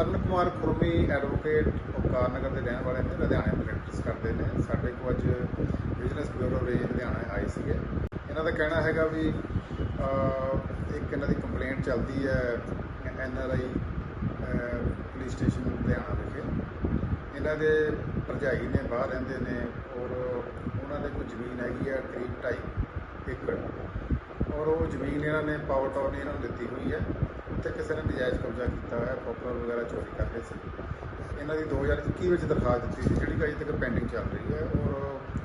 Earn Kumar Khurmi advocate Onkar Nagar ਦੇ ਰਹਿਣ ਵਾਲੇ ਨੇ, ਲੁਧਿਆਣੇ ਪ੍ਰੈਕਟਿਸ ਕਰਦੇ ਨੇ। ਸਾਡੇ ਕੋਲ ਅੱਜ ਬਿਜ਼ਨਸ ਬਿਊਰੋ ਰੇਂਜ ਲੁਧਿਆਣਾ ਆਏ ਸੀਗੇ। ਇਹਨਾਂ ਦਾ ਕਹਿਣਾ ਹੈਗਾ ਵੀ ਇੱਕ ਇਹਨਾਂ ਦੀ ਕੰਪਲੇਂਟ ਚੱਲਦੀ ਹੈ N R I police station Ludhiana ਵਿਖੇ। ਇਹਨਾਂ ਦੇ ਭਰਜਾਈ ਨੇ ਬਾਹਰ ਰਹਿੰਦੇ ਨੇ ਔਰ ਉਹਨਾਂ ਦੇ ਕੋਈ ਜ਼ਮੀਨ ਹੈਗੀ ਹੈ ਕਰੀਬ 2.5 ਏਕੜ। ਔਰ ਉਹ ਜ਼ਮੀਨ ਇਹਨਾਂ ਨੇ ਪਾਵਰ ਟਾਊਨ ਇਹਨਾਂ ਨੂੰ ਦਿੱਤੀ ਹੋਈ ਹੈ। ਉੱਥੇ ਕਿਸੇ ਨੇ ਨਜਾਇਜ਼ ਕਬਜ਼ਾ ਕੀਤਾ ਹੋਇਆ ਪੋਪੂਲਰ ਵਗੈਰਾ ਚੋਰੀ ਕਰ ਰਹੇ ਸੀ। ਇਹਨਾਂ ਦੀ 2021 ਵਿੱਚ ਦਰਖਾਸਤ ਦਿੱਤੀ ਸੀ, ਜਿਹੜੀ ਕਿ ਅਜੇ ਤੱਕ ਪੈਂਡਿੰਗ ਚੱਲ ਰਹੀ ਹੈ ਔਰ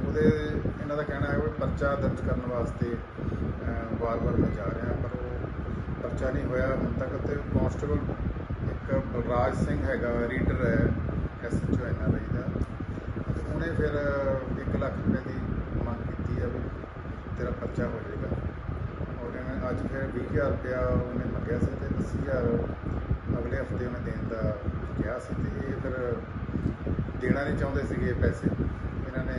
ਉਹਦੇ, ਇਹਨਾਂ ਦਾ ਕਹਿਣਾ ਹੈ ਵੀ ਪਰਚਾ ਦਰਜ ਕਰਨ ਵਾਸਤੇ ਵਾਰ-ਵਾਰ ਮੈਂ ਜਾ ਰਿਹਾ, ਪਰ ਉਹ ਪਰਚਾ ਨਹੀਂ ਹੋਇਆ ਹੁਣ ਤੱਕ ਤੇ ਕਾਂਸਟੇਬਲ ਇੱਕ ਬਲਰਾਜ ਸਿੰਘ ਹੈਗਾ ਰੀਡਰ ਹੈ ਐਸਐਚਓ ਐਨ ਆਰ ਆਈ ਦਾ। ਉਹਨੇ ਫਿਰ 1 ਲੱਖ ਰੁਪਏ ਦੀ ਮੰਗ ਕੀਤੀ ਹੈ ਵੀ ਤੇਰਾ ਪਰਚਾ ਹੋ ਜਾਏਗਾ। ਔਰ ਅੱਜ ਫਿਰ 20000 ਰੁਪਇਆ ਉਹਨੇ ਮੰਗਿਆ ਸੀ। ਅਗਲੇ ਹਫ਼ਤੇ ਉਹਨੇ ਦੇਣ ਦਾ ਕਿਹਾ ਸੀ ਤੇ ਇਹ ਫਿਰ ਦੇਣਾ ਨਹੀਂ ਚਾਹੁੰਦੇ ਸੀਗੇ ਪੈਸੇ। ਇਹਨਾਂ ਨੇ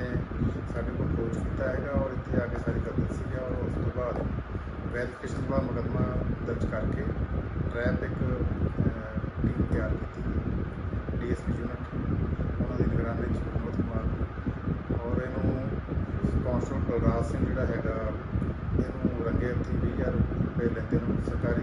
ਸਾਡੇ ਕੋਲ ਅਪਰੋਚ ਕੀਤਾ ਹੈਗਾ ਔਰ ਇੱਥੇ ਆ ਕੇ ਸਾਰੀ ਗੱਲ ਦੱਸੀ ਔਰ ਉਸ ਤੋਂ ਬਾਅਦ ਵੈਰੀਫਿਕੇਸ਼ਨ ਦਾ ਮੁਕੱਦਮਾ ਦਰਜ ਕਰਕੇ ਟ੍ਰੈਪ ਇੱਕ ਟੀਮ ਤਿਆਰ ਕੀਤੀ। ਡੀਐਸਪੀ ਯੂਨਿਟ ਉਹਨਾਂ ਦੀ ਨਿਗਰਾਨੀ ਵਿੱਚ ਵਿਨੋਦ ਕੁਮਾਰ। ਔਰ ਇਹਨੂੰ ਕਾਂਸਟੇਬਲ ਬਲਰਾਜ ਸਿੰਘ ਜਿਹੜਾ ਹੈਗਾ, ਇਹਨੂੰ ਰੰਗੇ ਹੱਥੀਂ 20000 ਰੁਪਏ ਲੈਂਦੇ ਨੂੰ ਸਰਕਾਰੀ